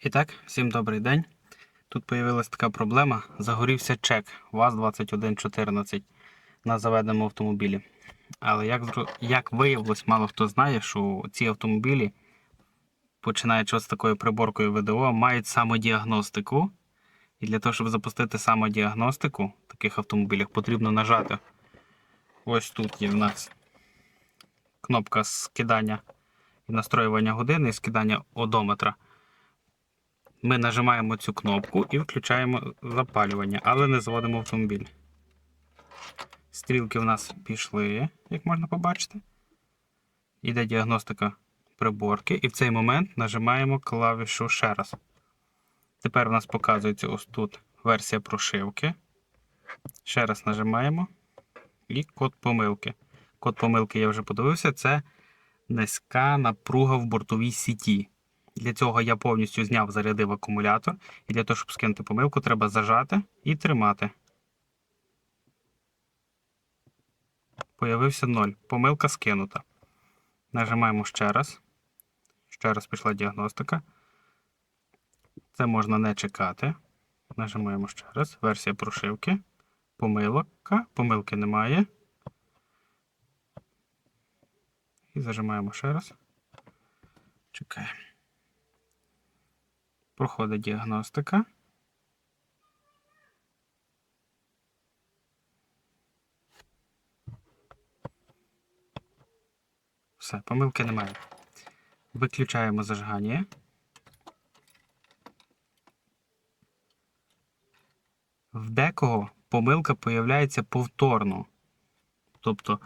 І так, всім добрий день. Тут появилась така проблема. Загорівся чек ВАЗ-2114 на заведеному автомобілі. Але як, як виявилось, мало хто знає, що ці автомобілі, починаючи з такою приборкою ВДО, мають самодіагностику. І для того, щоб запустити самодіагностику в таких автомобілях, потрібно нажати. Ось тут є в нас кнопка скидання і настроювання години і скидання одометра. Ми нажимаємо цю кнопку і включаємо запалювання, але не заводимо автомобіль. Стрілки в нас пішли, як можна побачити. Іде діагностика приборки, і в цей момент нажимаємо клавішу ще раз. Тепер у нас показується ось тут версія прошивки. Ще раз нажимаємо. І код помилки. Код помилки я вже подивився, це низька напруга в бортовій сіті. Для цього я повністю зняв, зарядив акумулятор. І для того, щоб скинути помилку, треба зажати і тримати. Появився 0. Помилка скинута. Нажимаємо ще раз. Ще раз пішла діагностика. Це можна не чекати. Нажимаємо ще раз. Версія прошивки. Помилка. Помилки немає. І зажимаємо ще раз. Проходить діагностика. Все, помилки немає. Виключаємо зажигання. В декого помилка появляється повторно. Тобто,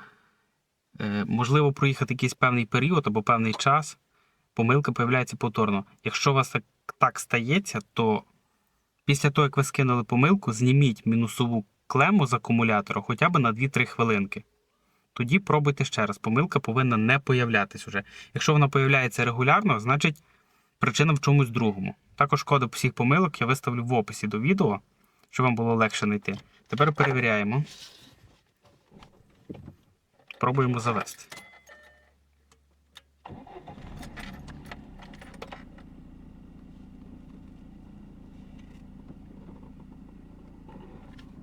е, можливо, проїхати якийсь певний період або певний час, помилка появляється повторно. Якщо у вас так, так стається, то після того, як ви скинули помилку, зніміть мінусову клему з акумулятора хоча б на 2-3 хвилинки. Тоді пробуйте ще раз. Помилка повинна не появлятись уже. Якщо вона появляється регулярно, значить причина в чомусь другому. Також коди всіх помилок я виставлю в описі до відео, щоб вам було легше знайти. Тепер перевіряємо. Пробуємо завести.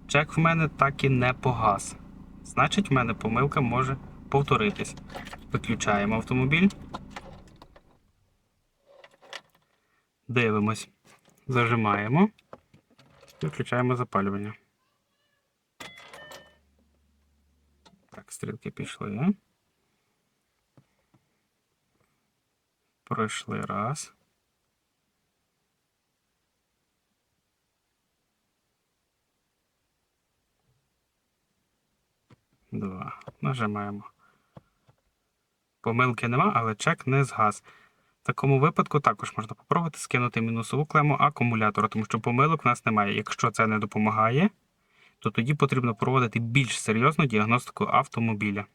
Чек в мене так і не погас. Значить, в мене помилка може повторитись. Виключаємо автомобіль. Дивимось. Зажимаємо. І включаємо запалювання. Так, стрілки пішли. Пройшли раз. Два. Нажимаємо. Помилки нема, але чек не згас. В такому випадку також можна попробувати скинути мінусову клему акумулятора, тому що помилок в нас немає. Якщо це не допомагає, то тоді потрібно проводити більш серйозну діагностику автомобіля.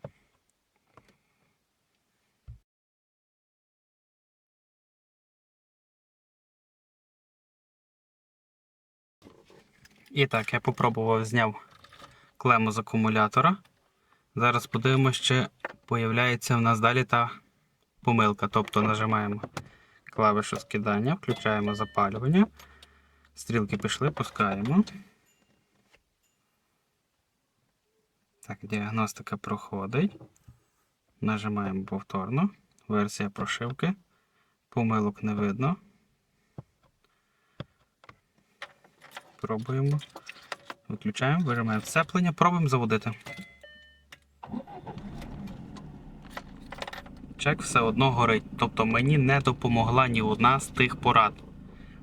І так, я попробував зняв клему з акумулятора. Зараз подивимося, чи появляється в нас далі та помилка. Тобто нажимаємо клавішу скидання, включаємо запалювання. Стрілки пішли, пускаємо. Так, діагностика проходить. Нажимаємо повторно. Версія прошивки. Помилок не видно. Пробуємо. Виключаємо, вижимаємо сцеплення, пробуємо заводити. Чек все одно горить, тобто мені не допомогла ні одна з тих порад.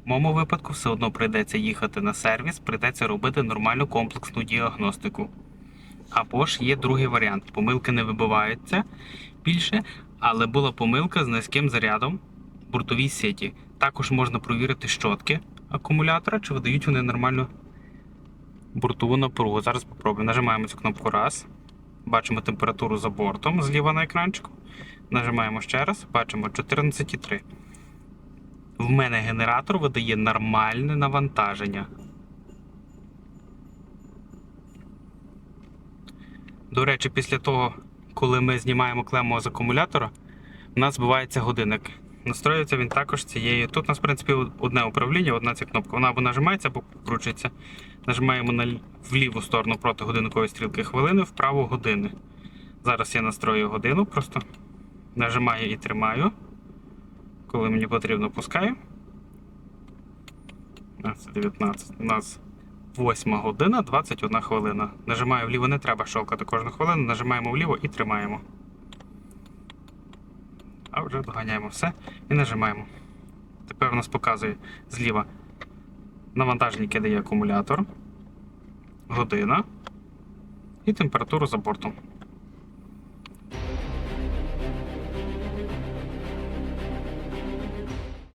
В моєму випадку все одно прийдеться їхати на сервіс, прийдеться робити нормальну комплексну діагностику. Або ж є другий варіант. Помилки не вибиваються більше, але була помилка з низьким зарядом в бортовій сеті. Також можна провірити щотки акумулятора, чи видають вони нормальну бортову напругу. Зараз спробуємо. Нажимаємо цю кнопку раз. Бачимо температуру за бортом зліва на екранчику. Нажимаємо ще раз, бачимо 14,3. В мене генератор видає нормальне навантаження. До речі, після того, коли ми знімаємо клему з акумулятора, у нас збивається годинник. Настроюється він також цією. Тут у нас, в принципі, одне управління, одна ця кнопка. Вона або нажимається, або кручиться. Нажимаємо на в ліву сторону проти годинникової стрілки хвилини, вправо години. Зараз я настрою годину, просто нажимаю і тримаю. Коли мені потрібно, пускаю. 19. У нас 8 година, 21 хвилина. Нажимаю вліво, не треба щелкати кожну хвилину, нажимаємо вліво і тримаємо. Вже доганяємо все і нажимаємо. Тепер у нас показує зліва навантаження, яке дає акумулятор, година і температуру за бортом.